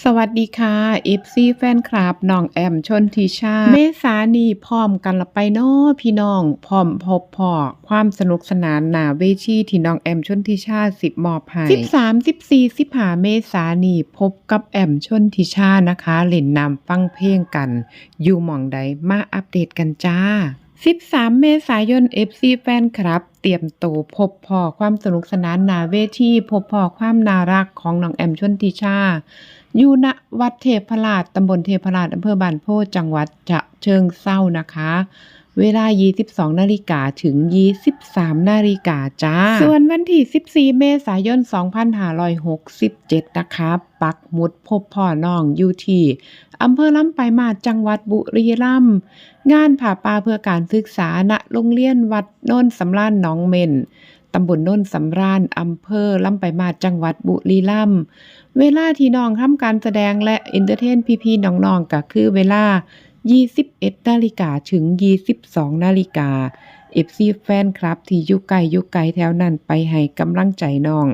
สวัสดีค่ะเอฟซีแฟนคลับน้องแอมชนทิชา เมษานีพร้อมกันละไปนาะพี่น้องพร้อมพบพอความสนุกสนานหนาเวทีที่น้องแอมชนทิชาสิบมอบให้สิบสามสิบสี่สิบหาเมษานีพบกับแอมชนทิชานะคะเล่นนำฟังเพลงกัน อยู่หม่องใดมาอัปเดตกันจ้า 13 เมษายน FC แฟนครับ เตรียมตัวพบพอความสนุกสนานนาเวทีพบพอความน่ารักของน้องแอมชนทิชา อยู่ณวัดเทพราชตำบลเทพราชอำเภอบานโพจังหวัดจะเชิงเศร้านะคะ เวลา 22 นาฬิกาถึง 23 นาฬิกาจ้า ส่วนวันที่ 14 เมษายน 2567 นะคะ ปักหมุดพบพ่อน้องอยู่ที่อำเภอลำปลายมาศจังหวัดบุรีรัมย์ งานผ่าป่าเพื่อการศึกษาณโรงเรียนวัดโนนสำราญหนองเม่นตำบลโนนสำราญอำเภอลำปมาจังหวัดบุรีรัมย์ เวลาที่น้องทำการแสดงและเอนเตอร์เทนพี่ๆน้องๆก็คือเวลา 21นาฬิกาถึง 22นาฬิกา FC แฟนคลับที่อยู่ไกลอยู่ไกลแถวนั้นไปให้กำลังใจน้อง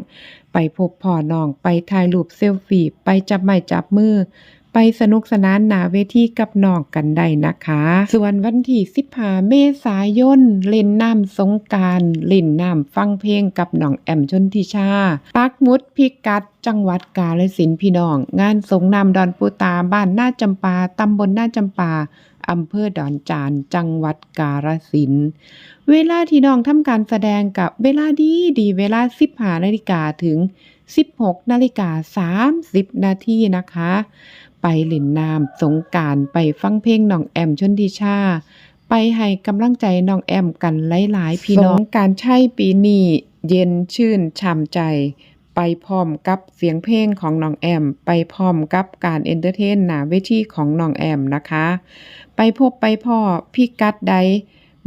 ไปพบพ่อน้องไปถ่ายรูปเซลฟี่ไปจับไม้จับมือ ไปสนุกสนานหนาเวทีกับน้องกันได้นะคะ ส่วนวันที่15เมษายนเล่นน้ำสงการเล่นน้ำฟังเพลงกับน้องแอมชนทิชา ปักมุดพิกัดจังหวัดกาฬสินธุ์พี่น้อง งานสงน้ำดอนปูตา บ้านหน้าจำปา ตำบลหน้าจำปาอำเภอดอนจาน จังหวัดกาฬสินธุ์เวลาที่น้องทำการแสดงกับเวลาดีดีเวลา15นาฬิกาถึง 16นาฬิกา30นาทีนะคะ ไปเล่นน้ำสงการไปฟังเพลงน้องแอมชนทิชา ไปให้กำลังใจน้องแอมกันหลายๆ พี่น้องการใช้ปีนี้เย็นชื่นช่ำใจ ไปพร้อมกับเสียงเพลงของน้องแอม ไปพร้อมกับการเอนเตอร์เทนหนาเวทีของน้องแอมนะคะ ไปพบไปพ่อพี่กัดใด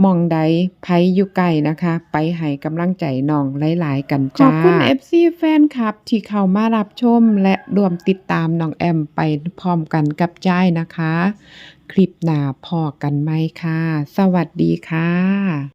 มองใดไผอยู่ไกลนะคะ ไปให้กำลังใจน้องหลาย ๆ กันจ้า ขอบคุณ FC แฟนคลับ ที่เข้ามารับชม และรวมติดตามน้องแอมไปพร้อมกันกับจ้ายนะคะ คลิปหน้าพอกันไหมค่ะ สวัสดีค่ะ